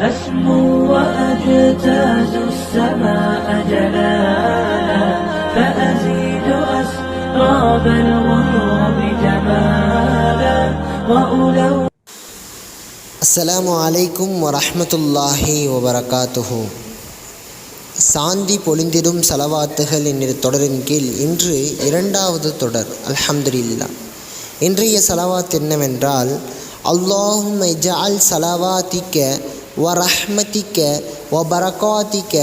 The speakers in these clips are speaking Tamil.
أسمو وأجتاز السماء جلالا فأزيد أسراب الغيوم جمالا وألو அஸ்ஸலாமு அலைக்கும் வரஹ்மத்துல்லாஹி வபரகாத்துஹு சாந்தி பொழிந்திடும் சலவாத்துகள் என்கிற தொடரின் கீழ் இன்று இரண்டாவது தொடர் அல்ஹம்துலில்லா இன்றைய சலவாத் என்னவென்றால் அல்லாஹும் ஜஅல் சலவாத்திக்க வ ரஹ்மத்திக்க வ பரகாத்திக்க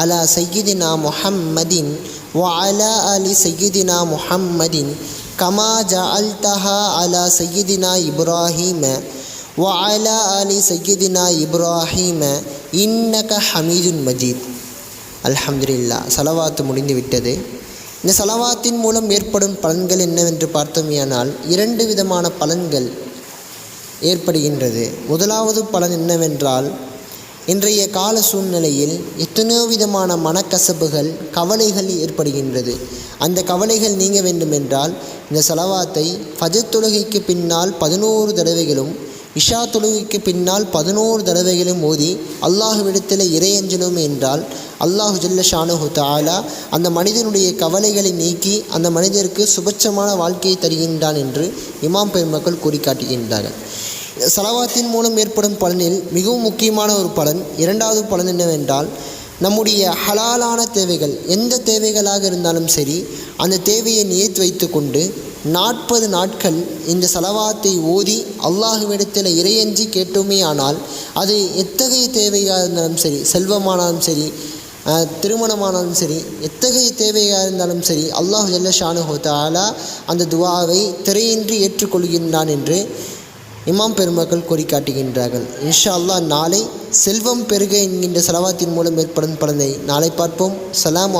அலா சையீதினா முஹம்மதின் வ அலா அலி சையீதினா முஹம்மதின் கமா ஜஅல்தஹா அலா சையீதினா இப்ராஹீம وعلى آل سيدنا إبراهيم إنك حميد مجيد அல்ஹம்துலில்லா சலவாத்து முடிந்து விட்டது இந்த சலவாத்தின் மூலம் ஏற்படும் பலன்கள் என்னவென்று பார்த்தோமேயானால் இரண்டு விதமான பலன்கள் ஏற்படுகின்றது. முதலாவது பலன் என்னவென்றால் இன்றைய கால சூழ்நிலையில் எத்தனையோ விதமான மனக்கசப்புகள் கவலைகள் ஏற்படுகின்றது. அந்த கவலைகள் நீங்க வேண்டுமென்றால் இந்த செலவாத்தை ஃபஜர் தொழுகைக்கு பின்னால் பதினோரு தடவைகளும் இஷா தொழுகைக்கு பின்னால் பதினோரு தடவைகளும் ஓதி அல்லாஹுவிடத்தில் இறையஞ்சலும் என்றால் அல்லாஹு ஜல்ல ஷானுஹு தாலா அந்த மனிதனுடைய கவலைகளை நீக்கி அந்த மனிதருக்கு சுபட்சமான வாழ்க்கையை தருகின்றான் என்று இமாம் பெருமக்கள் கூறி காட்டுகின்றார்கள் சலவாத்தின் மூலம் ஏற்படும் பலனில் மிகவும் முக்கியமான ஒரு பலன் இரண்டாவது பலன் என்னவென்றால் நம்முடைய ஹலாலான தேவைகள் எந்த தேவைகளாக இருந்தாலும் சரி அந்த தேவையை நியத்து வைத்துக்கொண்டு நாற்பது நாட்கள் இந்த செலவாத்தை ஓதி அல்லாஹுவிடத்தில் இறையஞ்சி கேட்டோமே ஆனால் அது எத்தகைய தேவையாக இருந்தாலும் சரி செல்வமானாலும் சரி திருமணமானாலும் சரி எத்தகைய தேவையாக இருந்தாலும் சரி அல்லாஹு ஜல்ல ஷானுஹு அந்த துவாவை திரையின்றி ஏற்றுக்கொள்கின்றான் என்று இமாம் பெருமக்கள் கொறிகாட்டுகின்றார்கள். இன்ஷா அல்லாஹ் நாளை செல்வம் பெருக என்கின்ற செலவாத்தின் மூலம் ஏற்படும் பலனை நாளை பார்ப்போம். சலாம்